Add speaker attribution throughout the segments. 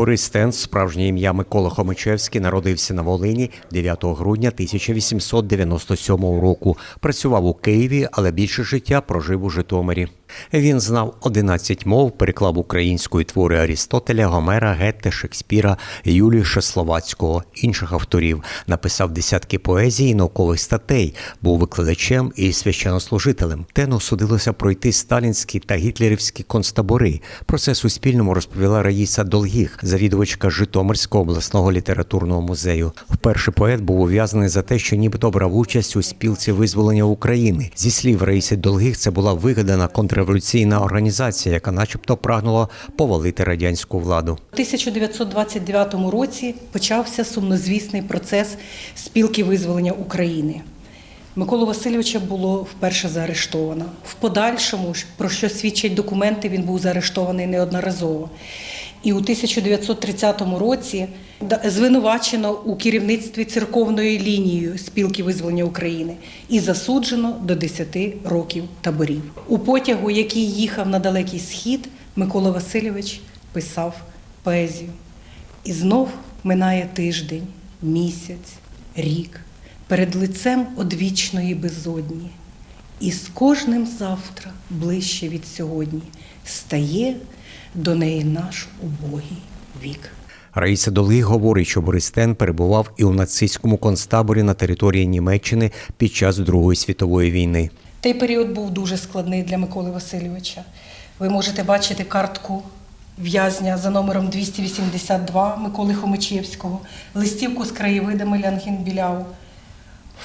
Speaker 1: Борис Стенс, справжнє ім'я Микола Хомичевський, народився на Волині 9 грудня 1897 року. Працював у Києві, але більше життя прожив у Житомирі. Він знав 11 мов, переклав українською твори Арістотеля, Гомера, Гетте, Шекспіра, Юліша Словацького, інших авторів. Написав десятки поезій і наукових статей, був викладачем і священнослужителем. Тену судилося пройти сталінські та гітлерівські концтабори. Про це Суспільному розповіла Раїса Долгіх, завідувачка Житомирського обласного літературного музею. Вперше поет був ув'язаний за те, що нібито брав участь у спілці визволення України. Зі слів Раїси Долгих, це була вигадана контрреволюційна організація, яка, начебто, прагнула повалити радянську владу.
Speaker 2: У 1929 році почався сумнозвісний процес спілки визволення України. Миколу Васильовича було вперше заарештовано. В подальшому, про що свідчать документи, він був заарештований неодноразово. І у 1930 році звинувачено у керівництві церковною лінією спілки визволення України і засуджено до 10 років таборів. У потягу, який їхав на далекий схід, Микола Васильович писав поезію. І знов минає тиждень, місяць, рік перед лицем одвічної безодні. І з кожним завтра ближче від сьогодні стає до неї наш убогий вік.
Speaker 1: Раїса Долгих говорить, що Борис Тен перебував і у нацистському концтаборі на території Німеччини під час Другої світової війни.
Speaker 2: Той період був дуже складний для Миколи Васильовича. Ви можете бачити картку в'язня за номером 282 Миколи Хомичевського, листівку з краєвидами Лянгін-Біляу,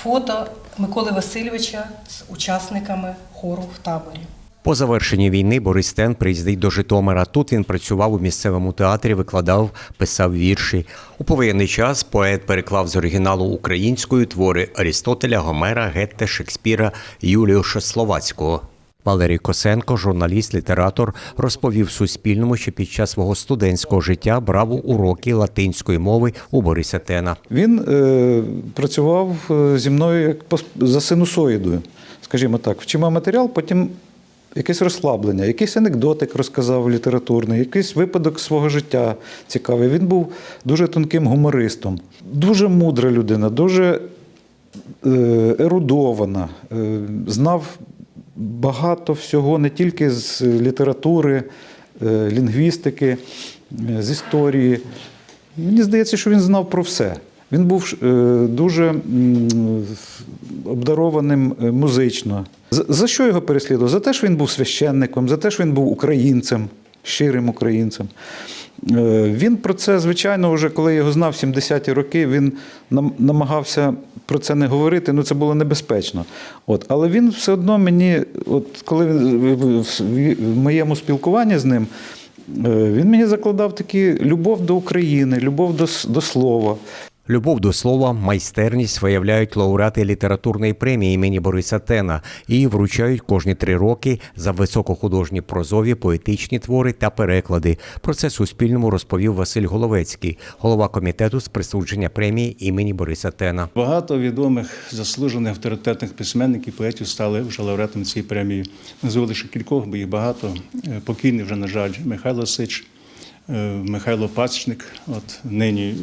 Speaker 2: фото Миколи Васильовича з учасниками хору в таборі.
Speaker 1: По завершенні війни Борис Тен приїздить до Житомира. Тут він працював у місцевому театрі, викладав, писав вірші. У повоєнний час поет переклав з оригіналу українською твори Арістотеля, Гомера, Гетте, Шекспіра, Юліуша Словацького. Валерій Косенко, журналіст, літератор, розповів Суспільному, що під час свого студентського життя брав уроки латинської мови у Бориса Тена.
Speaker 3: Він е, працював е, зі мною як за синусоїдою, скажімо так, вчимо матеріал, потім якесь розслаблення, якийсь анекдотик розказав літературний, якийсь випадок свого життя цікавий. Він був дуже тонким гумористом, дуже мудра людина, дуже е, ерудована, е, знав багато всього не тільки з літератури, е, лінгвістики, е, з історії. Мені здається, що він знав про все. Він був е, дуже обдарованим музично. За, що його переслідував? За те, що він був священником, за те, що він був українцем, щирим українцем. Е, Він про це, звичайно, вже коли я його знав в 70-ті роки, він нам- намагався про це не говорити, ну це було небезпечно. От. Але він все одно мені, от коли він в- моєму спілкуванні з ним, е, він мені закладав такі любов до України, любов до, до слова.
Speaker 1: Любов до слова, майстерність виявляють лауреати літературної премії імені Бориса Тена і вручають кожні три роки за високохудожні прозові поетичні твори та переклади. Про це Суспільному розповів Василь Головецький, голова комітету з присудження премії імені Бориса Тена.
Speaker 4: Багато відомих заслужених авторитетних письменників, поетів стали вже лауреатами цієї премії. Назву лише кількох, бо їх багато. Е, Покійний вже, на жаль, Михайло Сич, Михайло Пасічник, от нині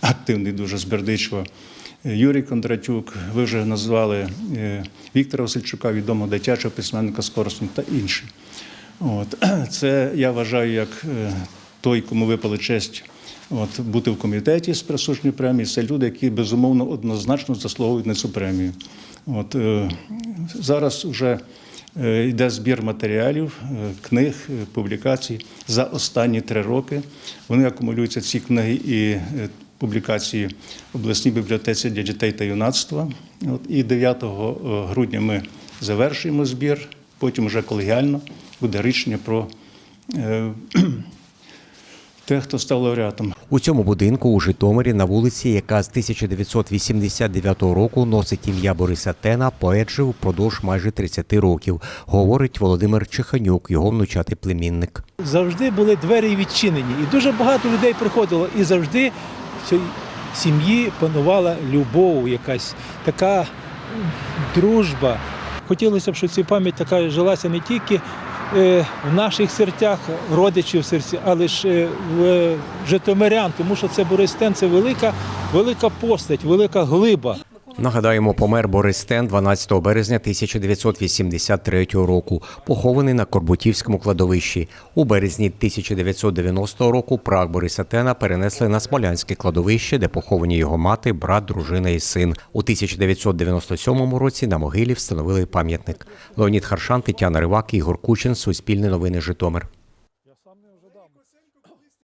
Speaker 4: активний дуже з Бердичева. Е, Юрій Кондратюк, ви вже назвали е, Віктора Васильчука, відомого дитячого письменника Корсунь та інші. От. Це я вважаю як е, той, кому випала честь от, бути в комітеті з присудження премії. Це люди, які безумовно однозначно заслуговують на цю премію. От, е, зараз вже е, йде збір матеріалів, е, книг, е, публікацій за останні три роки. Вони акумулюються ці книги і е, публікації в обласній бібліотеці для дітей та юнацтва. І 9 грудня ми завершуємо збір, потім вже колегіально буде рішення про е, тих, хто став лауреатом.
Speaker 1: У цьому будинку у Житомирі на вулиці, яка з 1989 року носить ім'я Бориса Тена, поет жив впродовж майже 30 років, говорить Володимир Чеханюк, його внучатий племінник.
Speaker 5: завжди були двері відчинені. І дуже багато людей приходило, і завжди в цій сім'ї панувала любов, якась така дружба. Хотілося б, щоб ця пам'ять така жилася не тільки в наших серцях родичів серці, але ж е, в житомирян, тому що це Борис Тен, це велика, велика постать, велика глиба.
Speaker 1: Нагадаємо, помер Борис Тен 12 березня 1983 року, похований на Корбутівському кладовищі. У березні 1990 року прах Бориса Тена перенесли на Смолянське кладовище, де поховані його мати, брат, дружина і син. У 1997 році на могилі встановили пам'ятник. Леонід Харшан, Тетяна Ривак, Ігор Кучин, Суспільне новини Житомир.